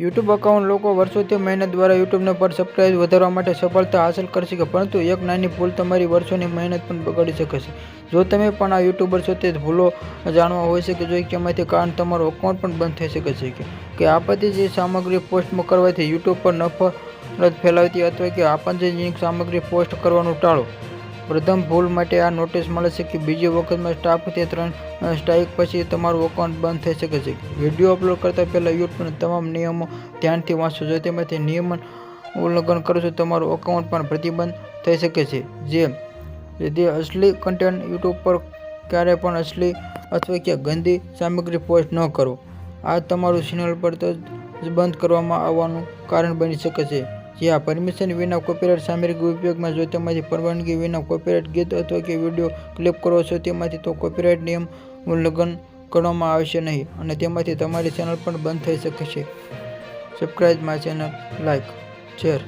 YouTube account લોકો વર્ષોથી મહેનત દ્વારા યુટ્યુબને પર સબસ્ક્રાઇબ વધારવા માટે સફળતા હાંસલ કરી શકે, પરંતુ એક નાની ભૂલ તમારી વર્ષોની મહેનત પણ બગાડી શકે છે. જો તમે પણ આ યુટ્યુબર છો, તે ભૂલો જાણવા હોય શકે જોઈએ કે એમાંથી કારણ તમારું અકાઉન્ટ પણ બંધ થઈ શકે છે, કે આપત્તિ જે સામગ્રી પોસ્ટ કરવાથી યુટ્યુબ પર નફરત ફેલાવતી અથવા કે આપત્તિજનક સામગ્રી પોસ્ટ કરવાનું ટાળો. પ્રથમ ભૂલ માટે આ નોટિસ મળે છે કે બીજી વખતમાં સ્ટાફથી ત્રણ સ્ટ્રાઇક પછી તમારું એકાઉન્ટ બંધ થઈ શકે છે. વીડિયો અપલોડ કરતાં પહેલાં યુટ્યુબના તમામ નિયમો ધ્યાનથી વાંચો જો તેમાંથી નિયમન ઉલ્લંઘન કરો છો, તમારું એકાઉન્ટ પણ પ્રતિબંધ થઈ શકે છે. જે જે અસલી કન્ટેન્ટ યુટ્યુબ પર ક્યારે પણ અસલી અથવા કે ગંદી સામગ્રી પોસ્ટ ન કરો. આ તમારું ચેનલ પર જ બંધ કરવામાં આવવાનું કારણ બની શકે છે. જ્યાં પરમિશન વિના કોપીરાઇટ સામગ્રી ઉપયોગમાં જો તેમાંથી પરવાનગી વિના કોપીરાઇટ ગીત અથવા કે વીડિયો ક્લિપ કરો છો, તેમાંથી તો કોપીરાઇટ નિયમ ઉલ્લંઘન કરવામાં આવશે નહીં અને તેમાંથી તમારી ચેનલ પણ બંધ થઈ શકે છે. Subscribe my channel like share.